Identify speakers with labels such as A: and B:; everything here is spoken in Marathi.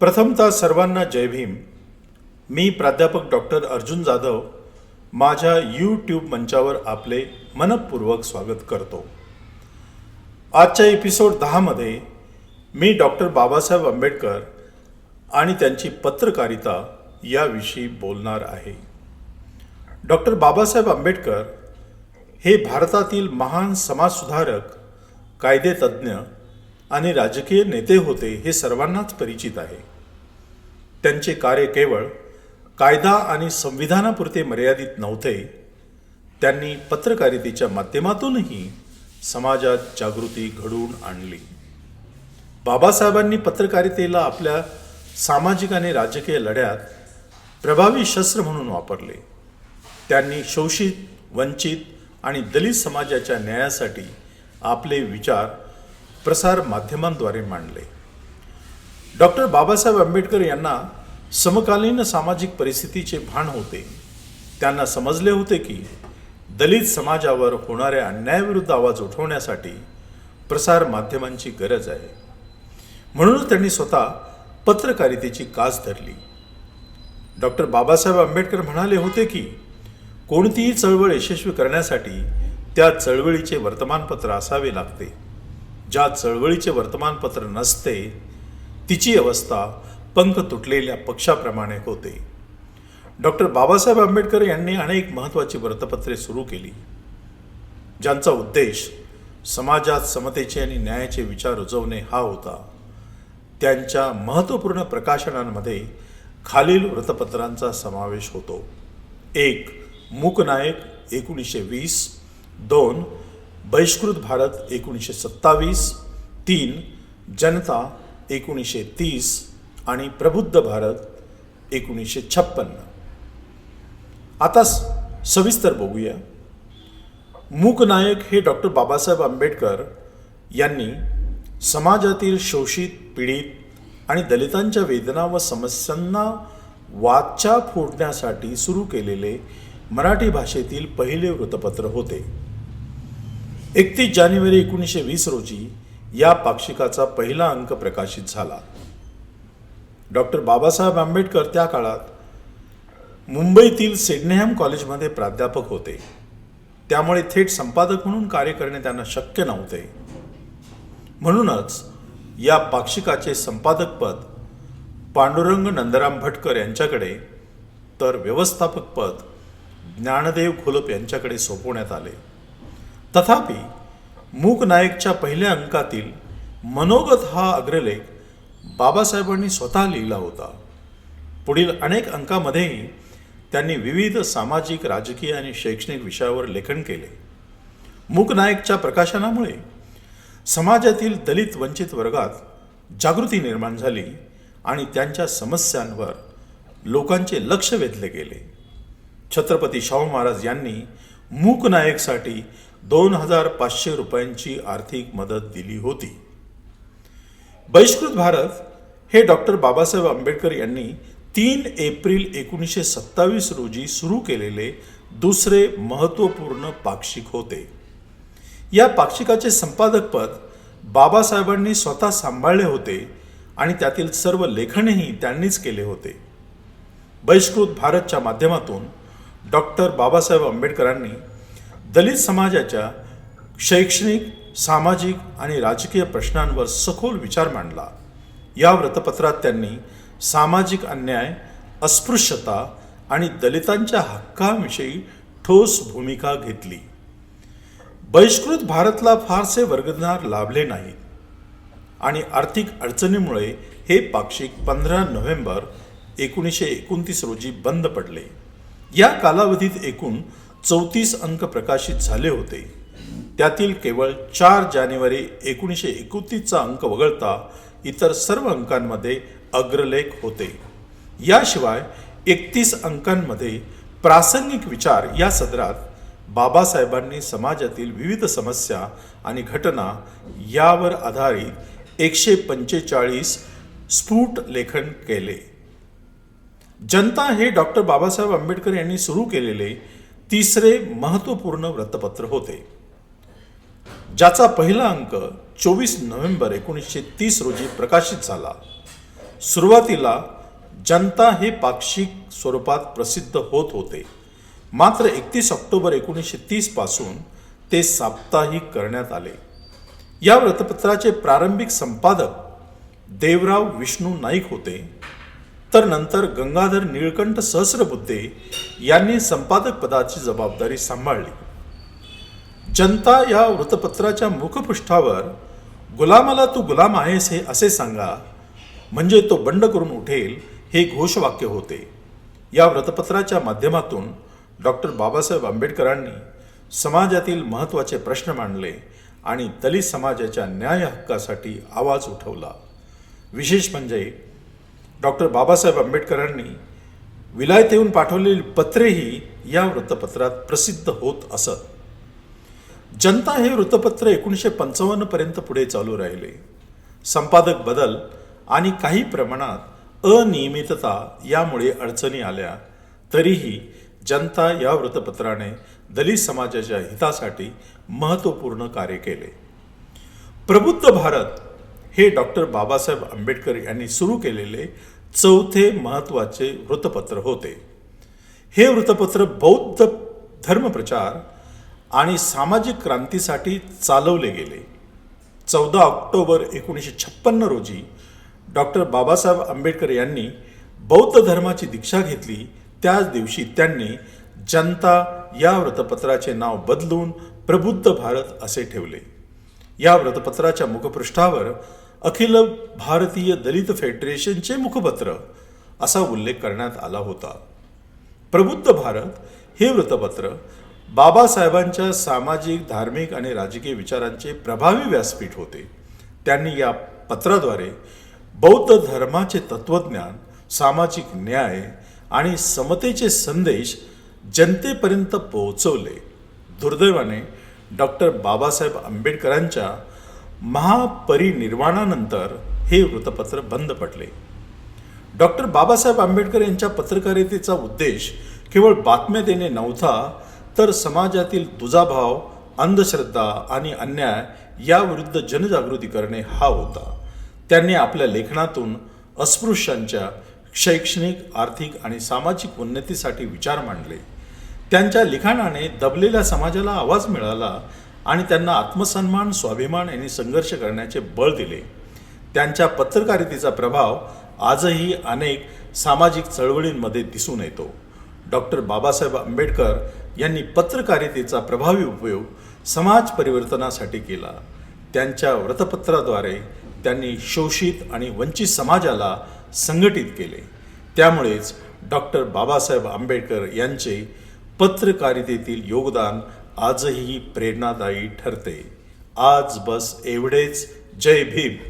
A: प्रथमतः सर्वांना जय भीम. मी प्राध्यापक डॉक्टर अर्जुन जाधव माझ्या यूट्यूब मंचावर आपले मनपूर्वक स्वागत करतो. आजच्या एपिसोड दहामध्ये मी डॉक्टर बाबासाहेब आंबेडकर आणि त्यांची पत्रकारिता याविषयी बोलणार आहे. डॉक्टर बाबासाहेब आंबेडकर हे भारतातील महान समाजसुधारक कायदेतज्ञ आणि राजकीय नेते होते हे सर्वांनाच परिचित आहे. त्यांचे कार्य केवळ कायदा आणि संविधानापुरते मर्यादित नव्हते. त्यांनी पत्रकारितेच्या माध्यमातूनही समाजात जागृती घडवून आणली. बाबासाहेबांनी पत्रकारितेला आपल्या सामाजिक आणि राजकीय लढ्यात प्रभावी शस्त्र म्हणून वापरले. त्यांनी शोषित वंचित आणि दलित समाजाच्या न्यायासाठी आपले विचार प्रसार माध्यमांद्वारे मांडले. डॉक्टर बाबासाहेब आंबेडकर यांना समकालीन सामाजिक परिस्थितीचे भान होते. त्यांना समजले होते की दलित समाजावर होणाऱ्या अन्यायाविरुद्ध आवाज उठवण्यासाठी प्रसार माध्यमांची गरज आहे. म्हणूनच त्यांनी स्वतः पत्रकारितेची कास धरली. डॉक्टर बाबासाहेब आंबेडकर म्हणाले होते की कोणतीही चळवळ यशस्वी करण्यासाठी त्या चळवळीचे वर्तमानपत्र असावे लागते. ज्या चळवळीचे वर्तमानपत्र नसते तिची अवस्था पंख तुटलेल्या पक्षाप्रमाणे होते. डॉक्टर बाबासाहेब आंबेडकर यांनी अनेक महत्त्वाची वृत्तपत्रे सुरू केली ज्यांचा उद्देश समाजात समतेचे आणि न्यायाचे विचार रुजवणे हा होता. त्यांच्या महत्त्वपूर्ण प्रकाशनांमध्ये खालील वृत्तपत्रांचा समावेश होतो. एक मूकनायक एकोणीसशे वीस दोन बहिष्कृत भारत एकोणीसशे सत्तावीस तीन जनता एकोणीसशे तीस आणि प्रबुद्ध भारत एकोणीसशे छप्पन्न आता स- सविस्तर बघूया. मूकनायक हे डॉक्टर बाबासाहेब आंबेडकर यांनी समाजातील शोषित पीडित आणि दलितांच्या वेदना व समस्यांना वाचा फोडण्यासाठी सुरू केलेले मराठी भाषेतील पहिले वृत्तपत्र होते. एकतीस जानेवारी एकोणीसशे वीस रोजी या पाक्षिकाचा पहिला अंक प्रकाशित झाला. डॉक्टर बाबासाहेब आंबेडकर त्या काळात मुंबईतील सिडनेहॅम कॉलेजमध्ये प्राध्यापक होते. त्यामुळे थेट संपादक म्हणून कार्य करणे त्यांना शक्य नव्हते. म्हणूनच या पाक्षिकाचे संपादकपद पांडुरंग नंदराम भटकर यांच्याकडे तर व्यवस्थापकपद ज्ञानदेव खोलप यांच्याकडे सोपवण्यात आले. तथापि मूक नायकच्या पहिल्या अंकातील मनोगत हा अग्रलेख बाबासाहेबांनी स्वतः लिहिला होता. पुढील अनेक अंकामध्येही त्यांनी विविध सामाजिक राजकीय आणि शैक्षणिक विषयावर लेखन केले. मूक नायकच्या प्रकाशनामुळे समाजातील दलित वंचित वर्गात जागृती निर्माण झाली आणि त्यांच्या समस्यांवर लोकांचे लक्ष वेधले गेले. छत्रपती शाहू महाराज यांनी मूक नायकसाठी दोन हजार पाचशे रुपयांची आर्थिक मदत दिली होती. बहिष्कृत भारत हे डॉक्टर बाबासाहेब आंबेडकर यांनी तीन एप्रिल एकोणीसशे सत्तावीस रोजी सुरू केलेले दुसरे महत्त्वपूर्ण पाक्षिक होते. या पाक्षिकाचे संपादकपद बाबासाहेबांनी स्वतः सांभाळले होते आणि त्यातील सर्व लेखनही त्यांनीच केले होते. बहिष्कृत भारतच्या माध्यमातून डॉक्टर बाबासाहेब आंबेडकरांनी दलित समाजाच्या शैक्षणिक सामाजिक आणि राजकीय प्रश्नांवर सखोल विचार मांडला. या वृत्तपत्रात त्यांनी सामाजिक अन्याय अस्पृश्यता आणि दलितांच्या हक्कांविषयी ठोस भूमिका घेतली. बहिष्कृत भारतला फारसे वर्गदार लाभले नाहीत आणि आर्थिक अडचणीमुळे हे पाक्षिक पंधरा नोव्हेंबर एकोणीसशे एकोणतीस रोजी बंद पडले. या कालावधीत एकूण चौतीस अंक प्रकाशित झाले होते. त्यातील केवळ चार जानेवारी एकोणीसशे एकोणतीसचा अंक वगळता इतर सर्व अंकांमध्ये अग्रलेख होते. याशिवाय एकतीस अंकांमध्ये प्रासंगिक विचार या सदरात बाबासाहेबांनी समाजातील विविध समस्या आणि घटना यावर आधारित एकशे पंचेचाळीस स्फुट लेखन केले. जनता हे डॉक्टर बाबासाहेब आंबेडकर यांनी सुरू केलेले तिसरे महत्त्वपूर्ण वृत्तपत्र होते. ज्याचा पहिला अंक चोवीस नोव्हेंबर एकोणीसशे तीस रोजी प्रकाशित झाला. सुरुवातीला जनता हे पाक्षिक स्वरूपात प्रसिद्ध होत होते. मात्र एकतीस ऑक्टोबर एकोणीसशे तीसपासून ते साप्ताहिक करण्यात आले. या वृत्तपत्राचे प्रारंभिक संपादक देवराव विष्णू नाईक होते. तर नंतर गंगाधर निळकंठ सहस्रबुद्धे यांनी संपादक पदाची जबाबदारी सांभाळली. जनता या वृत्तपत्राच्या मुखपृष्ठावर गुलामाला तू गुलाम आहेस हे असे सांगा म्हणजे तो बंड करून उठेल हे घोषवाक्य होते. या वृत्तपत्राच्या माध्यमातून डॉक्टर बाबासाहेब आंबेडकरांनी समाजातील महत्त्वाचे प्रश्न मांडले आणि दलित समाजाच्या न्याय हक्कासाठी आवाज उठवला. विशेष म्हणजे डॉक्टर बाबासाहेब आंबेडकरांनी विलायत येऊन पाठवलेली पत्रेही या वृत्तपत्रात प्रसिद्ध होत असत. जनता हे वृत्तपत्र एकोणीसशे पंचावन्न पर्यंत पुढे चालू राहिले. संपादक बदल आणि काही प्रमाणात अनियमितता यामुळे अडचणी आल्या. तरीही जनता या वृत्तपत्राने दलित समाजाच्या हितासाठी महत्त्वपूर्ण कार्य केले. प्रबुद्ध भारत हे डॉक्टर बाबासाहेब आंबेडकर यांनी सुरू केलेले चौथे महत्त्वाचे वृत्तपत्र होते. हे वृत्तपत्र बौद्ध धर्मप्रचार आणि सामाजिक क्रांतीसाठी चालवले गेले. चौदा ऑक्टोबर एकोणीसशे छप्पन्न रोजी डॉक्टर बाबासाहेब आंबेडकर यांनी बौद्ध धर्माची दीक्षा घेतली. त्याच दिवशी त्यांनी जनता या वृत्तपत्राचे नाव बदलून प्रबुद्ध भारत असे ठेवले. या वृत्तपत्राच्या मुखपृष्ठावर अखिल भारतीय दलित फेडरेशनचे मुखपत्र असा उल्लेख करण्यात आला होता. प्रबुद्ध भारत हे वृत्तपत्र बाबासाहेबांच्या सामाजिक धार्मिक आणि राजकीय विचारांचे प्रभावी व्यासपीठ होते. त्यांनी या पत्राद्वारे बौद्ध धर्माचे तत्वज्ञान सामाजिक न्याय आणि समतेचे संदेश जनतेपर्यंत पोहोचवले. दुर्दैवाने डॉक्टर बाबासाहेब आंबेडकरांच्या महापरिनिर्वाणानंतर हे वृत्तपत्र बंद पडले. डॉक्टर बाबासाहेब आंबेडकर यांच्या पत्रकारितेचा उद्देश केवळ बातम्या देणे नव्हता तर समाजातील दुजाभाव अंधश्रद्धा आणि अन्याय याविरुद्ध जनजागृती करणे हा होता. त्यांनी आपल्या लेखनातून अस्पृश्यांच्या शैक्षणिक आर्थिक आणि सामाजिक उन्नतीसाठी विचार मांडले. त्यांच्या लिखाणाने दबलेल्या समाजाला आवाज मिळाला आणि त्यांना आत्मसन्मान स्वाभिमान यांनी संघर्ष करण्याचे बळ दिले. त्यांच्या पत्रकारितेचा प्रभाव आजही अनेक सामाजिक चळवळींमध्ये दिसून येतो. डॉक्टर बाबासाहेब आंबेडकर यांनी पत्रकारितेचा प्रभावी उपयोग समाज परिवर्तनासाठी केला. त्यांच्या वृत्तपत्राद्वारे त्यांनी शोषित आणि वंचित समाजाला संघटित केले. त्यामुळेच डॉक्टर बाबासाहेब आंबेडकर यांचे पत्रकारितेतील योगदान आजही प्रेरणादायी ठरते. आज बस एवढेच. जय भीम.